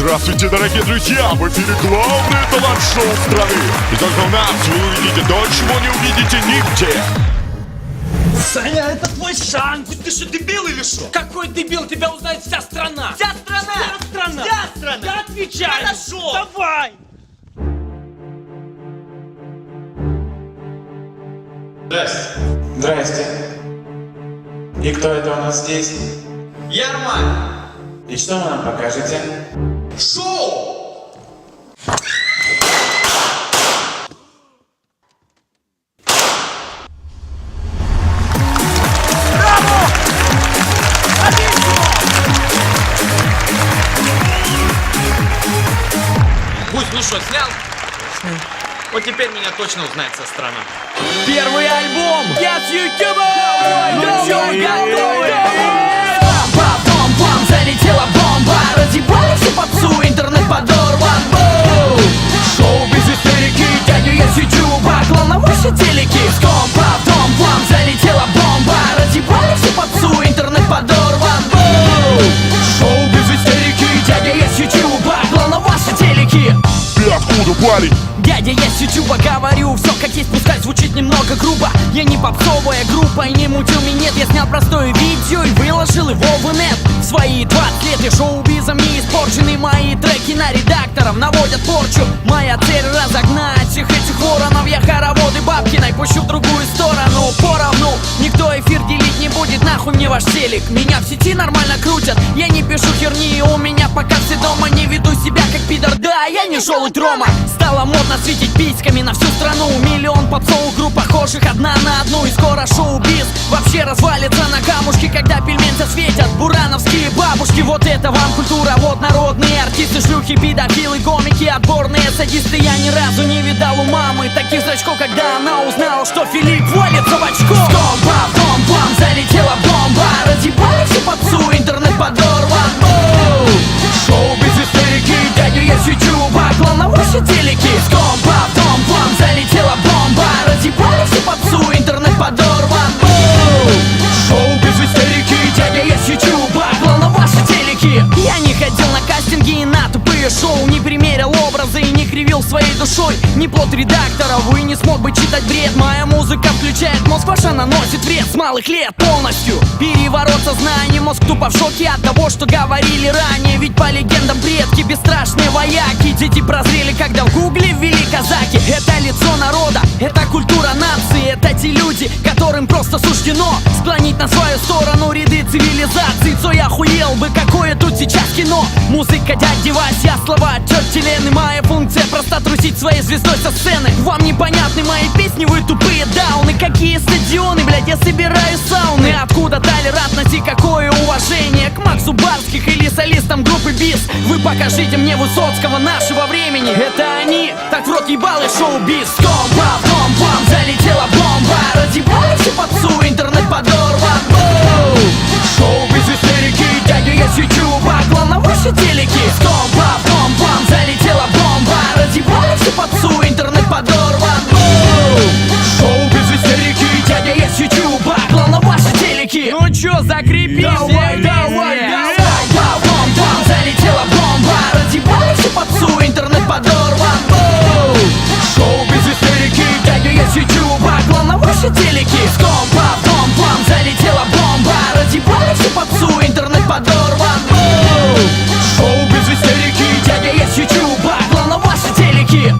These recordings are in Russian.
Здравствуйте, дорогие друзья! В эфире главное талант-шоу страны. И только у нас вы увидите то, чего не увидите нигде. Саня, это твой шанс! Ты что, дебил или что? Какой дебил, тебя узнает вся страна! Вся страна! Вся страна! Вся страна! Я отвечаю! Хорошо! Давай! Здрасте. Здрасте. И кто это у нас здесь? Ярман! И что вы нам покажете? Шоу! Гусь, ну что, снял? Вот теперь меня точно узнает вся страна. Первый альбом! Я с Ютуба! Готовы? Бам-бам-бам, залетела попсу, интернет подорван Боу! Шоу без истерики, дядя я с ютуба Клан на ваши телеки Ском-бам-бам, залетела бомба Разъебали всю попсу, интернет подорван Боу! Шоу без истерики, дядя я с ютуба Клан на ваши телеки Ты откуда, парень? Дядя, я с ютуба говорю Все как есть, пускай звучит немного Я не попсовая группа и не мутил минет Я снял простое видео и выложил его в инет В свои 20 лет я шоу-бизом не испорчены Мои треки на редакторов наводят порчу. Моя цель разогнать всех этих воронов. Я хороводы Бабкиной пущу в другую сторону. Поровну, никто эфир делить не будет. Нахуй мне ваш телек, меня в сети нормально крутят. Я пишу херни, у меня пока все дома. Не веду себя как пидор, да, я не желудь Рома Стало модно светить письками на всю страну. Миллион попсовых групп похожих. Одна на одну И скоро шоу-биз. Вообще развалится на камушки Когда пельменцы светят бурановские бабушки Вот это вам культура, вот народные артисты Шлюхи, педофилы, комики, отборные садисты. Я ни разу не видал у мамы таких зрачков Когда она узнала, что Филипп валится в очко. Бом-бам-бом-бам, залетела бомба. Разъебали всю попсу, интернет подорван Клан на ваши телеки Ском-бам-бом-бам, залетела бомба. Разъебали всю попсу, интернет подорван. Боу! Шоу без истерики, дядя я с ютуба на ваши телеки. Я не ходил на кастинги и на тупые шоу. Не примерил образы и не кривил своей душой. Не плод редакторов и не смог бы читать бред. Моя музыка включает мозг, ваша наносит вред. С малых лет полностью переворот сознания. Мозг тупо в шоке от того, что говорили ранее. Ведь по легендам бесстрашные вояки. Дети прозрели, когда в гугле ввели казаки. Это лицо народа, это культура нации. Это те люди, которым просто суждено Склонить на свою сторону ряды цивилизации Цой охуел бы, какое тут сейчас кино. Музыка, дядя Вася, слова тети Лены. Моя функция просто трусить своей звездой со сцены. Вам непонятны мои песни, вы тупые дауны. Какие стадионы, блядь, я собираю сауны. Откуда толерантность и какое уважение К Максу Барских или солистам группы БИС? Вы покажите мне Высоцкого нашего времени. Это они, так в рот ебал и шоу-биз Бом-бам-бом-бам, залетела бомба. Разъебали всю попсу, интернет подорван! Шоу без истерики, дядя я с ютуба Клан на ваши телеки. Бом-бам-бом-бам, Клан на ваши телеки Ском-бам-бом-бам, залетела бомба Разъебали всю попсу, интернет подорван Боу! Шоу без истерики, дядя я с ютуба на ваши телеки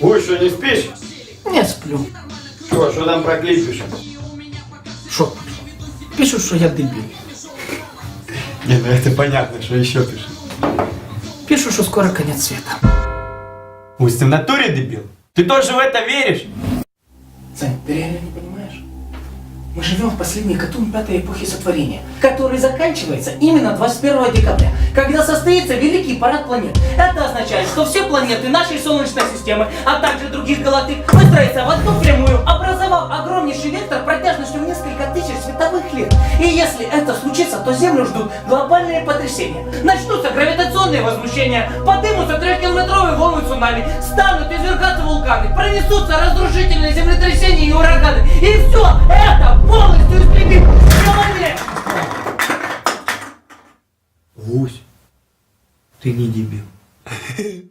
Ой, что, не спишь? Не сплю. Что, что там про клип пишешь? Шо? Пишут, что я дебил. Не, ну это понятно, что еще пишешь. Пишут, что скоро конец света. Пусть ты в натуре дебил. Ты тоже в это веришь? Сань, ты реально не понимаешь? Мы живем в последний катун пятой эпохи сотворения, который заканчивается именно 21 декабря, когда состоится Великий парад планет. Это означает, что все планеты нашей Солнечной системы, а также других галактик, выстроятся в одну прямую, образовав огромнейший вектор протяжностью в несколько тысяч световых лет. И если это случится, то Землю ждут глобальные потрясения. Начнутся гравитационные возмущения, подымутся трехкилометровые волны цунами, станут извергаться вулканы, пронесутся разрушительные землетрясения и ураганы. И все это полностью истребит человек! Гусь, ты не дебил.